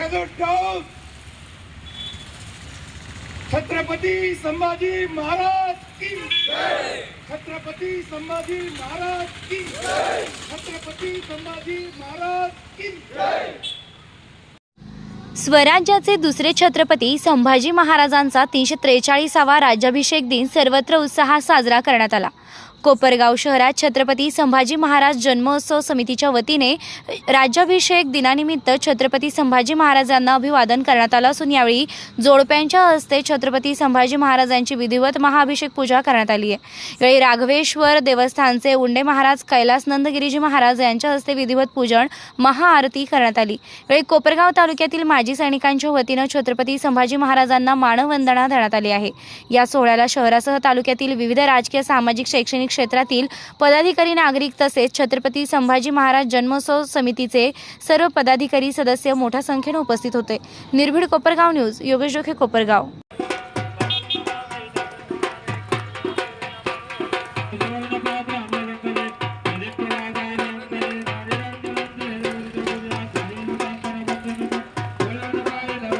Salute down Chhatrapati Sambhaji Maharaj की छत्रपती संभाजी महाराज की छत्रपती संभाजी महाराज की स्वराज्याचे दुसरे छत्रपती संभाजी महाराजांचा तीनशे त्रेचाळीसावा राज्याभिषेक दिन सर्वत्र उत्साहात साजरा करण्यात आला. कोपरगाव शहरात छत्रपती संभाजी महाराज जन्मोत्सव समितीच्या वतीने राज्याभिषेक दिनानिमित्त छत्रपती संभाजी महाराजांना अभिवादन करण्यात आलं असून यावेळी जोडप्यांच्या हस्ते छत्रपती संभाजी महाराजांची विधिवत महाअभिषेक पूजा करण्यात आली आहे. यावेळी राघवेश्वर देवस्थानचे उंडे महाराज कैलास नंदगिरीजी महाराज यांच्या हस्ते विधिवत पूजन महाआरती करण्यात आली. यावेळी कोपरगाव तालुक्यातील माजी सैनिकांच्या वतीनं छत्रपती संभाजी महाराजांना मानवंदना देण्यात आली आहे. या सोहळ्याला शहरासह तालुक्यातील विविध राजकीय सामाजिक शैक्षणिक क्षेत्रातील पदाधिकारी नागरिक तसेच छत्रपती संभाजी महाराज जन्मोत्सव समितीचे सर्व पदाधिकारी सदस्य मोठ्या संख्येने उपस्थित होते. निर्भीड कोपरगाव न्यूज योगेश जोखे कोपरगाव.